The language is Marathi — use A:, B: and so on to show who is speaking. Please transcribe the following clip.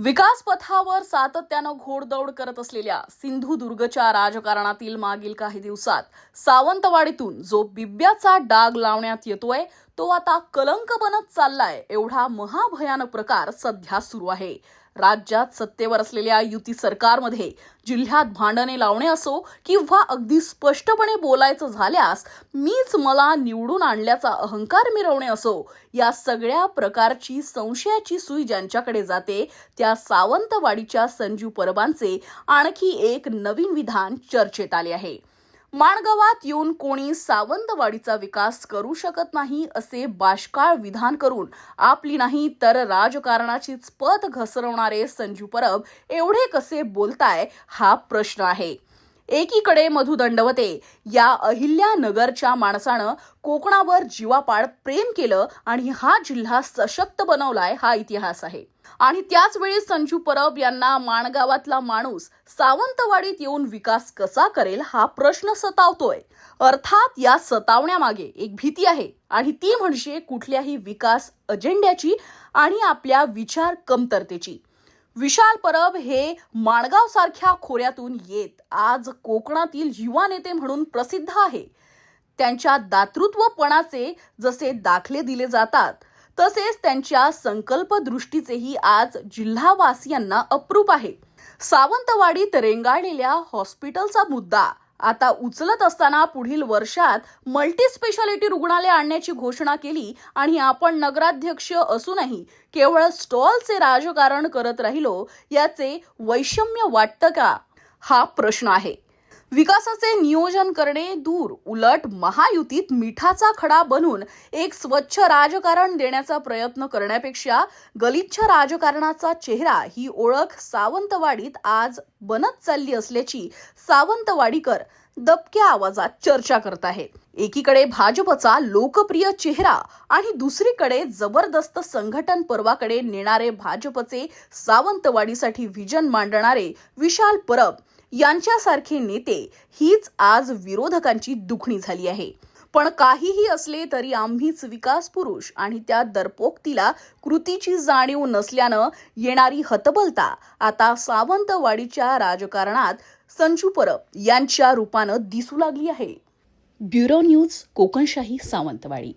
A: विकास पथावर सातत्यानं घोडदौड करत असलेल्या सिंधुदुर्गच्या राजकारणातील मागील काही दिवसात सावंतवाडीतून जो बिब्याचा डाग लावण्यात येतोय तो आता कलंक बनत चाललाय एवढा महाभयानक प्रकार सध्या सुरू आहे. राज्यात सत्तेवर असलेल्या युती सरकारमध्ये जिल्ह्यात भांडणे लावणे असो किंवा अगदी स्पष्टपणे बोलायचं झाल्यास मीच मला निवडून आणल्याचा अहंकार मिरवणे असो या सगळ्या प्रकारची संशयाची सुई ज्यांच्याकडे जाते त्या सावंतवाडीच्या संजू परबांचे आणखी एक नवीन विधान चर्चेत आले आहे. माणगावात येऊन कोणी सावंतवाडीचा विकास करू शकत नाही असे बाष्काळ विधान करून आपली नाही तर राजकारणाचीच पत घसरवणारे संजू परब एवढे कसे बोलताय हा प्रश्न आहे. एकीकडे मधु दंडवते. या अहिल्यानगरच्या माणसानं कोकणावर जीवापाड प्रेम केलं आणि हा जिल्हा सशक्त बनवलाय हा इतिहास आहे. आणि त्याचवेळी संजू परब यांना माणगावातला माणूस सावंतवाडीत येऊन विकास कसा करेल हा प्रश्न सतावतोय. अर्थात या सतावण्यामागे एक भीती आहे आणि ती म्हणजे कुठल्याही विकास अजेंड्याची आणि आपल्या विचार कमतरतेची. विशाल परब हे माणगाव सारख्या खोऱ्यातून येत आज कोकणातील युवा नेते म्हणून प्रसिद्ध आहे. त्यांच्या दातृत्वपणाचे जसे दाखले दिले जातात तसेच त्यांच्या संकल्प दृष्टीचेही आज जिल्हावासियांना अप्रूप आहे. सावंतवाडीत रेंगाळलेल्या हॉस्पिटलचा मुद्दा आता उचलत असताना पुढील वर्षात मल्टी स्पेशालिटी रुग्णालय आणण्याची घोषणा केली आणि आपण नगराध्यक्ष असूनही केवळ स्टॉलचे राजकारण करत राहिलो याचे वैषम्य वाटतं का? हा प्रश्न आहे. विकासाचे नियोजन करणे दूर उलट महायुतीत मिठाचा खडा बनून एक स्वच्छ राजकारण देण्याचा प्रयत्न करण्यापेक्षा गलिच्छ राजकारणाचा चेहरा ही ओळख सावंतवाडीत आज बनत चालली असल्याची सावंतवाडीकर दबक्या आवाजात चर्चा करत आहेत. एकीकडे भाजपचा लोकप्रिय चेहरा आणि दुसरीकडे जबरदस्त संघटन पर्वाकडे नेणारे भाजपचे सावंतवाडीसाठी व्हिजन मांडणारे विशाल परब यांच्यासारखे नेते हीच आज विरोधकांची दुखणी झाली आहे. पण काहीही असले तरी आम्हीच विकास पुरुष आणि त्या दरपोक्तीला कृतीची जाणीव नसल्यानं येणारी हतबलता आता सावंतवाडीच्या राजकारणात संजू परब यांच्या रूपानं दिसू लागली आहे. Bureau news Kokanshahi Sawantwadi.